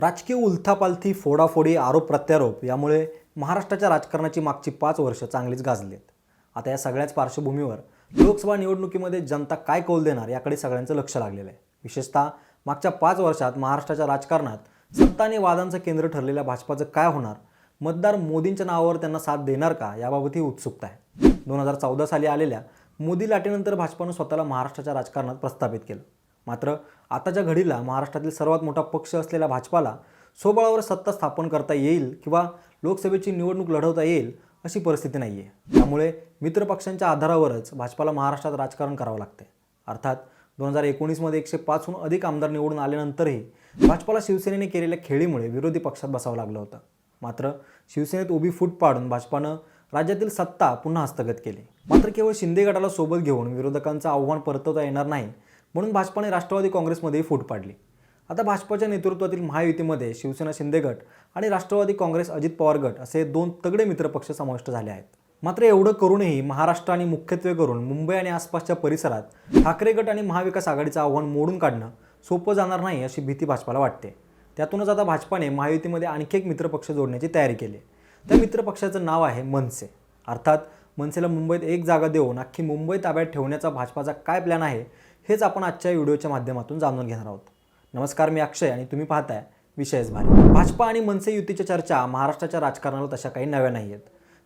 राजकीय उलथापालथी फोडाफोडी आरोप प्रत्यारोप यामुळे महाराष्ट्राच्या राजकारणाची मागची पाच वर्ष चांगलीच गाजली आहेत आता या सगळ्याच पार्श्वभूमीवर लोकसभा निवडणुकीमध्ये जनता काय कौल देणार याकडे सगळ्यांचं लक्ष लागलेलं आहे. विशेषतः मागच्या पाच वर्षात महाराष्ट्राच्या राजकारणात सत्ता आणि वादांचं केंद्र ठरलेल्या भाजपाचं काय होणार मतदार मोदींच्या नावावर त्यांना साथ देणार का याबाबत ही उत्सुकता आहे. दोन हजार चौदा साली आलेल्या मोदी लाटेनंतर भाजपानं स्वतःला महाराष्ट्राच्या राजकारणात प्रस्थापित केलं. मात्र आताच्या घडीला महाराष्ट्रातील सर्वात मोठा पक्ष असलेल्या भाजपाला स्वबळावर सत्ता स्थापन करता येईल किंवा लोकसभेची निवडणूक लढवता येईल अशी परिस्थिती नाही आहे त्यामुळे मित्रपक्षांच्या आधारावरच भाजपाला महाराष्ट्रात राजकारण करावं लागते अर्थात दोन हजार एकोणीसमध्ये एकशे पाचहून अधिक आमदार निवडून आल्यानंतरही भाजपाला शिवसेनेने केलेल्या खेळीमुळे विरोधी पक्षात बसावं लागलं होतं. मात्र शिवसेनेत उभी फूट पाडून भाजपानं राज्यातील सत्ता पुन्हा हस्तगत केली. मात्र केवळ शिंदे गटाला सोबत घेऊन विरोधकांचं आव्हान परतवता येणार नाही म्हणून भाजपाने राष्ट्रवादी काँग्रेसमध्येही फूट पाडली. आता भाजपाच्या नेतृत्वातील महायुतीमध्ये शिवसेना शिंदे गट आणि राष्ट्रवादी काँग्रेस अजित पवार गट असे दोन तगडे मित्रपक्ष समाविष्ट झाले आहेत. मात्र एवढं करूनही महाराष्ट्र आणि मुख्यत्वे करून मुंबई आणि आसपासच्या परिसरात ठाकरे गट आणि महाविकास आघाडीचं आव्हान मोडून काढणं सोपं जाणार नाही अशी भीती भाजपाला वाटते. त्यातूनच आता भाजपाने महायुतीमध्ये आणखी एक मित्रपक्ष जोडण्याची तयारी केली. त्या मित्रपक्षाचं नाव आहे मनसे. अर्थात मनसेला मुंबईत एक जागा देऊन अख्खी मुंबई ताब्यात ठेवण्याचा भाजपाचा काय प्लॅन आहे हेच आपण आजच्या व्हिडिओच्या माध्यमातून जाणून घेणार आहोत. नमस्कार मी अक्षय आणि तुम्ही पाहताय विषयच भारी भाजपा आणि मनसे युतीच्या चर्चा महाराष्ट्राच्या राजकारणाला तशा काही नव्या नाही आहेत.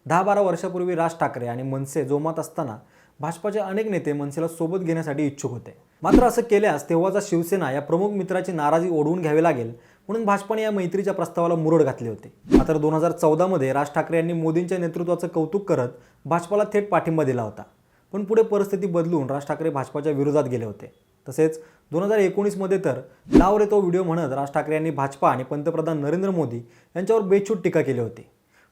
दहा बारा वर्षापूर्वी राज ठाकरे आणि मनसे जोमात असताना भाजपाचे अनेक नेते मनसेला सोबत घेण्यासाठी इच्छुक होते. मात्र असं केल्यास तेव्हाचा शिवसेना या प्रमुख मित्राची नाराजी ओढवून घ्यावी लागेल म्हणून भाजपाने या मैत्रीच्या प्रस्तावाला मुरड घातली होती. मात्र दोन हजार चौदामध्ये राज ठाकरे यांनी मोदींच्या नेतृत्वाचं कौतुक करत भाजपाला थेट पाठिंबा दिला होता. पण पुढे परिस्थिती बदलून राज ठाकरे भाजपाच्या विरोधात गेले होते. तसेच दोन हजार एकोणीसमध्ये तर लाव रे तो व्हिडिओ म्हणत राज ठाकरे यांनी भाजपा आणि पंतप्रधान नरेंद्र मोदी यांच्यावर बेछूट टीका केली होती.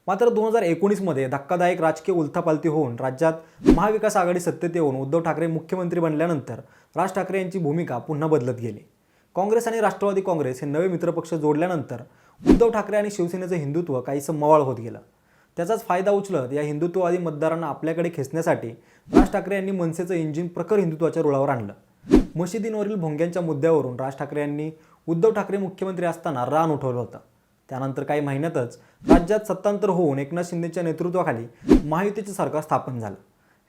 मात्र दोन हजार एकोणीसमध्ये धक्कादायक राजकीय उलथापालथी होऊन राज्यात महाविकास आघाडी सत्तेत येऊन उद्धव ठाकरे मुख्यमंत्री बनल्यानंतर राज ठाकरे यांची भूमिका पुन्हा बदलत गेली. काँग्रेस आणि राष्ट्रवादी काँग्रेस हे नवे मित्रपक्ष जोडल्यानंतर उद्धव ठाकरे आणि शिवसेनेचं हिंदुत्व काहीसं मवाळ होत गेलं. त्याचाच फायदा उचलत या हिंदुत्ववादी मतदारांना आपल्याकडे खेचण्यासाठी राज ठाकरे यांनी मनसेचं इंजिन प्रखर हिंदुत्वाच्या रुळावर आणलं. मशिदींवरील भोंग्यांच्या मुद्द्यावरून राज ठाकरे यांनी उद्धव ठाकरे मुख्यमंत्री असताना रान उठवलं होतं. त्यानंतर काही महिन्यातच राज्यात सत्तांतर होऊन एकनाथ शिंदेच्या नेतृत्वाखाली महायुतीचे सरकार स्थापन झालं.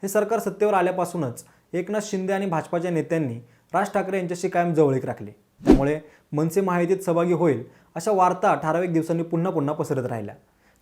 हे सरकार सत्तेवर आल्यापासूनच एकनाथ शिंदे आणि भाजपाच्या नेत्यांनी राज ठाकरे यांच्याशी कायम जवळीक राखली. त्यामुळे मनसे महायुतीत सहभागी होईल अशा वार्ता ठराविक दिवसांनी पुन्हा पुन्हा पसरत राहिल्या.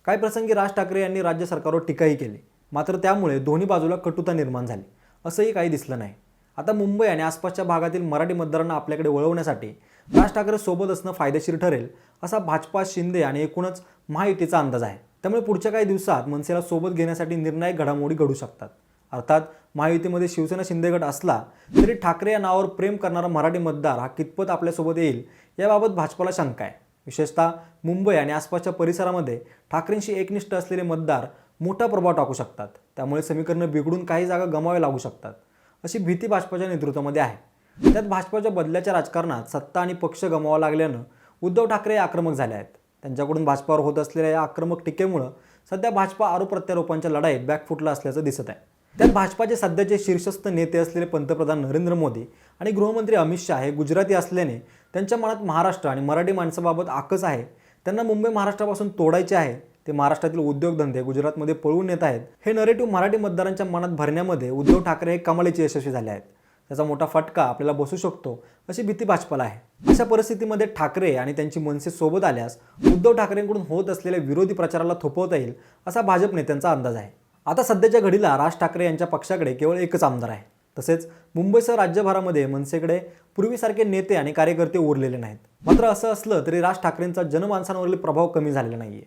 काही प्रसंगी राज ठाकरे यांनी राज्य सरकारवर टीकाही केली. मात्र त्यामुळे दोन्ही बाजूला कटुता निर्माण झाली. असंही काही दिसलं नाही. आता मुंबई आणि आसपासच्या भागातील मराठी मतदारांना आपल्याकडे वळवण्यासाठी राज ठाकरे सोबत असणं फायदेशीर ठरेल असा भाजपा शिंदे आणि एकूणच महायुतीचा अंदाज आहे. त्यामुळे पुढच्या काही दिवसात मनसेला सोबत घेण्यासाठी निर्णायक घडामोडी घडू शकतात. अर्थात महायुतीमध्ये शिवसेना शिंदे गट असला तरी ठाकरे या नावावर प्रेम करणारा मराठी मतदार हा कितपत आपल्यासोबत येईल याबाबत भाजपाला शंका आहे. विशेषतः मुंबई आणि आसपासच्या परिसरामध्ये ठाकरेंशी एकनिष्ठ असलेले मतदार मोठा प्रभाव टाकू शकतात. त्यामुळे समीकरणं बिघडून काही जागा गमाव्या लागू शकतात. अशी भीती भाजपाच्या नेतृत्वामध्ये आहे. त्यात भाजपाच्या बदल्याच्या राजकारणात सत्ता आणि पक्ष गमावा लागल्यानं उद्धव ठाकरे आक्रमक झाले आहेत. त्यांच्याकडून भाजपावर होत असलेल्या या आक्रमक टीकेमुळं सध्या भाजपा आरोप प्रत्यारोपांच्या लढाईत बॅकफुटला असल्याचं दिसत आहे. त्यात भाजपाचे सध्याचे शीर्षस्थ नेते असलेले पंतप्रधान नरेंद्र मोदी आणि गृहमंत्री अमित शहा हे गुजराती असल्याने त्यांच्या मनात महाराष्ट्र आणि मराठी माणसाबाबत आकस आहे. त्यांना मुंबई महाराष्ट्रापासून तोडायचे आहे. ते महाराष्ट्रातील उद्योगधंदे गुजरातमध्ये पळून येत आहेत हे नरेटिव्ह मराठी मतदारांच्या मनात भरण्यामध्ये उद्धव ठाकरे हे कमालीचे यशस्वी झाले आहेत. त्याचा मोठा फटका आपल्याला बसू शकतो अशी भीती भाजपाला आहे. अशा परिस्थितीमध्ये ठाकरे आणि त्यांची मनसे सोबत आल्यास उद्धव ठाकरेंकडून होत असलेल्या विरोधी प्रचाराला थोपवता येईल असा भाजप नेत्यांचा अंदाज आहे. आता सध्याच्या घडीला राज ठाकरे यांच्या पक्षाकडे केवळ एकच आमदार आहे. तसेच मुंबईसह राज्यभरामध्ये मनसेकडे पूर्वीसारखे नेते आणि कार्यकर्ते उरलेले नाहीत. मात्र असं असलं तरी राज ठाकरेंचा जनमानसांवरील प्रभाव कमी झालेला नाहीये.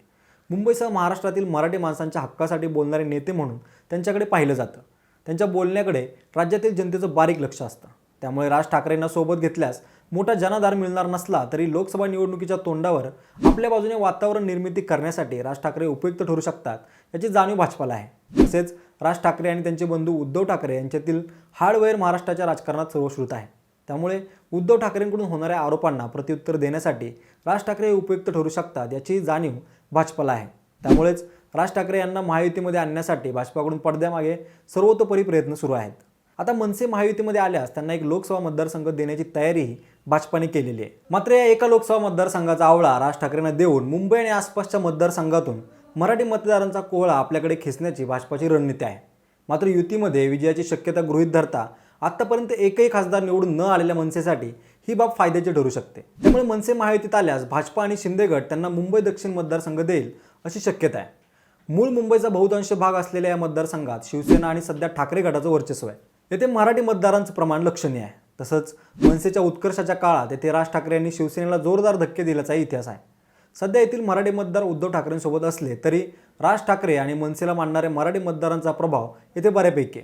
मुंबईसह महाराष्ट्रातील मराठी माणसांच्या हक्कासाठी बोलणारे नेते म्हणून त्यांच्याकडे पाहिलं जातं. त्यांच्या बोलण्याकडे राज्यातील जनतेचं बारीक लक्ष असतं. त्यामुळे राज ठाकरेंना सोबत घेतल्यास मोठा जनाधार मिळणार नसला तरी लोकसभा निवडणुकीच्या तोंडावर आपल्या बाजूने वातावरण निर्मिती करण्यासाठी राज ठाकरे उपयुक्त ठरू शकतात याची जाणीव भाजपाला आहे. तसेच राज ठाकरे आणि त्यांचे बंधू उद्धव ठाकरे यांच्यातील हार्डवेअर महाराष्ट्राच्या राजकारणात सर्वश्रुत आहे. त्यामुळे उद्धव ठाकरेंकडून होणाऱ्या आरोपांना प्रत्युत्तर देण्यासाठी राज ठाकरे हे उपयुक्त ठरू शकतात याची जाणीव भाजपाला आहे. त्यामुळेच राज ठाकरे यांना महायुतीमध्ये आणण्यासाठी भाजपाकडून पडद्यामागे सर्वतोपरी प्रयत्न सुरू आहेत. आता मनसे महायुतीमध्ये आल्यास त्यांना एक लोकसभा मतदारसंघ देण्याची तयारीही भाजपाने केलेली आहे. मात्र या एका लोकसभा मतदारसंघाचा आवळा राज ठाकरेंना देऊन मुंबई आणि आसपासच्या मतदारसंघातून मराठी मतदारांचा कोहळा आपल्याकडे खेचण्याची भाजपाची रणनीती आहे. मात्र युतीमध्ये विजयाची शक्यता गृहीत धरता आत्तापर्यंत एकही खासदार निवडून न आलेल्या मनसेसाठी ही बाब फायद्याची ठरू शकते. त्यामुळे मनसे महायुतीत आल्यास भाजपा आणि शिंदे गट त्यांना मुंबई दक्षिण मतदारसंघ देईल अशी शक्यता आहे. मूळ मुंबईचा बहुतांश भाग असलेल्या या मतदारसंघात शिवसेना आणि सध्या ठाकरे गटाचं वर्चस्व आहे. येथे मराठी मतदारांचं प्रमाण लक्षणीय आहे. तसंच मनसेच्या उत्कर्षाच्या काळात येथे राज ठाकरे यांनी शिवसेनेला जोरदार धक्के दिल्याचा इतिहास आहे. सध्या येथील मराठी मतदार उद्धव ठाकरेंसोबत असले तरी राज ठाकरे आणि मनसेला मानणाऱ्या मराठी मतदारांचा प्रभाव येथे बऱ्यापैकी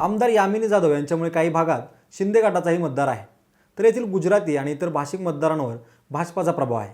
आमदार यामिनी जाधव यांच्यामुळे काही भागात शिंदे गटाचाही मतदार आहे. तर येथील गुजराती आणि इतर भाषिक मतदारांवर भाजपाचा प्रभाव आहे.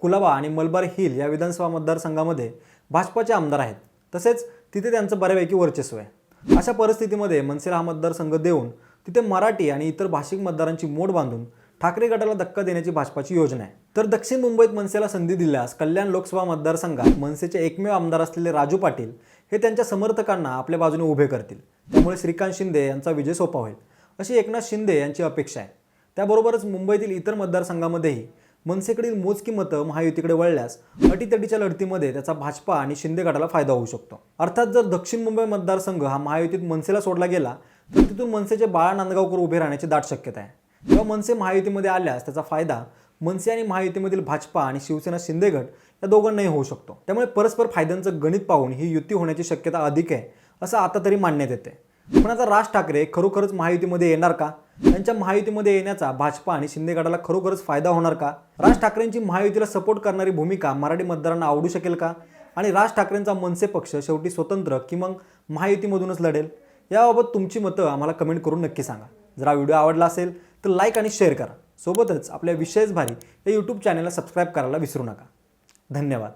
कुलाबा आणि मलबार हिल या विधानसभा मतदारसंघामध्ये भाजपाचे आमदार आहेत. तसेच तिथे त्यांचं बऱ्यापैकी वर्चस्व आहे. अशा परिस्थितीमध्ये मनसेला हा मतदारसंघ देऊन तिथे मराठी आणि इतर भाषिक मतदारांची मोड बांधून ठाकरे गटाला धक्का देण्याची भाजपाची योजना आहे. तर दक्षिण मुंबईत मनसेला संधी दिल्यास कल्याण लोकसभा मतदारसंघात मनसेचे एकमेव आमदार असलेले राजू पाटील हे त्यांच्या समर्थकांना आपल्या बाजूने उभे करतील. त्यामुळे श्रीकांत शिंदे यांचा विजय सोपा होईल. अशी एकनाथ शिंदे यांची अपेक्षा आहे. त्याबरोबरच मुंबईतील इतर मतदारसंघामध्येही मनसेकडील मोजकी मतं महायुतीकडे वळल्यास अटीतटीच्या लढतीमध्ये त्याचा भाजपा आणि शिंदे गटाला फायदा होऊ शकतो. अर्थात जर दक्षिण मुंबई मतदारसंघ हा महायुतीत मनसेला सोडला गेला तर तिथून मनसेचे बाळा नांदगावकर उभे राहण्याची दाट शक्यता आहे. तेव्हा मनसे महायुतीमध्ये आल्यास त्याचा फायदा मनसे आणि महायुतीमधील भाजपा आणि शिवसेना शिंदे गट या दोघांनाही होऊ शकतो. त्यामुळे परस्पर फायद्यांचं गणित पाहून ही युती होण्याची शक्यता अधिक आहे असं आता तरी मानण्यात येते. पण आता राज ठाकरे खरोखरच महायुतीमध्ये येणार का? त्यांच्या महायुतीमध्ये येण्याचा भाजपा आणि शिंदे गटाला खरोखरच फायदा होणार का? राज ठाकरेंची महायुतीला सपोर्ट करणारी भूमिका मराठी मतदारांना आवडू शकेल का? आणि राज ठाकरेंचा मनसे पक्ष शेवटी स्वतंत्र की मग महायुतीमधूनच लढेल? याबाबत तुमची मतं आम्हाला कमेंट करून नक्की सांगा. जर हा व्हिडिओ आवडला असेल तर लाईक आणि शेअर करा. सोबतच आपल्या विशेष भारी या यूट्यूब चॅनलला सबस्क्राईब करायला विसरू नका. धन्यवाद.